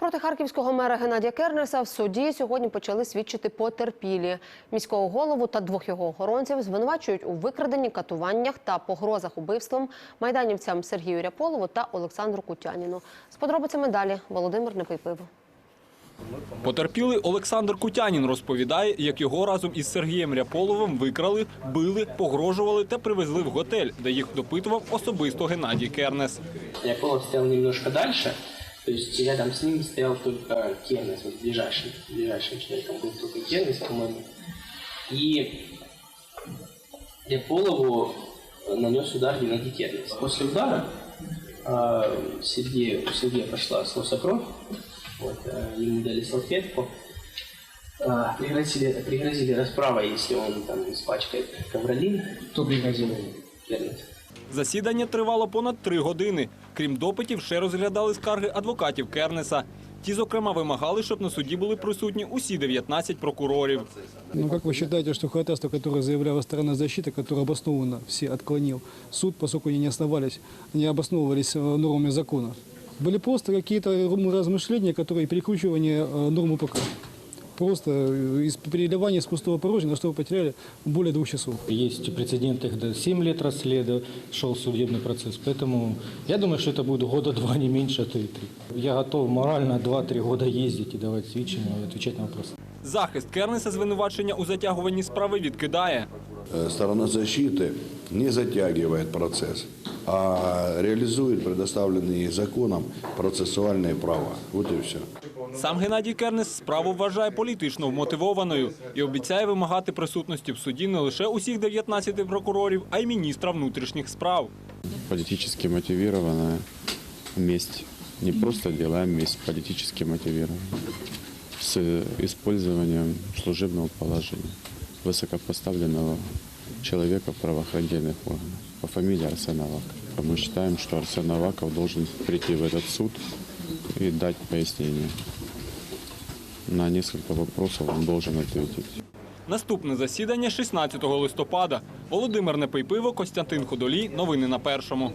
Проти харківського мера Геннадія Кернеса в суді сьогодні почали свідчити потерпілі. Міського голову та двох його охоронців звинувачують у викраденні, катуваннях та погрозах убивством майданівцям Сергію Ряполову та Олександру Кутяніну. З подробицями далі Володимир Непийпиво. Потерпілий Олександр Кутянін розповідає, як його разом із Сергієм Ряполовим викрали, били, погрожували та привезли в готель, де їх допитував особисто Геннадій Кернес. Яполов стоял немножко дальше, то есть рядом с ним стоял только Кернес, вот ближайшим, ближайшим человеком был только Кернес, по-моему. И Яполову нанес удар Геннадий Кернес. После удара а, Сергею, у Сергея пошла с носа кровь, вот, а, ему дали салфетку, а, пригрозили, пригрозили расправой, если он там испачкает ковролин. Кто пригрозил ему? Кернес. Засідання тривало понад три години. Крім допитів, ще розглядали скарги адвокатів Кернеса. Ті, зокрема, вимагали, щоб на суді були присутні усі 19 прокурорів. Ну, как вы считаете, что ходатайство, которое заявляла сторона защиты, которое обоснованно все отклонил суд, поскольку они не основались, не обосновывались э, нормами закона, были просто какие-то размышления, которые перекручивание э, норм УПК. Просто э, из переливания из пустого порожня, на что вы потеряли более двух часов. Есть прецеденты, когда 7 лет расследовал, шел судебный процесс. Поэтому я думаю, что это будет года два, не меньше, а то и три. Я готов морально 2-3 года ездить и давать сведчения и отвечать на вопросы. Захист Кернеса звинувачення у затягуванні справи відкидає. Э, сторона защиты не затягивает процесс, а реализует предоставленные законом процессуальные права. Вот и все. Сам Геннадій Кернес справу вважає політично вмотивованою і обіцяє вимагати присутності в суді не лише усіх 19 прокурорів, а й міністра внутрішніх справ. политически мотивированная месть. Не просто дело, а месть политически мотивированная. С использованием служебного положения высокопоставленного человека в правоохранительных органах по фамилии Арсен Аваков. Мы считаем, что Арсен Аваков должен прийти в этот суд и дать пояснение. На несколько вопросов он должен ответить. Наступне засідання 16 листопада. Володимир Непейпиво, Костянтин Ходолій. Новини на першому.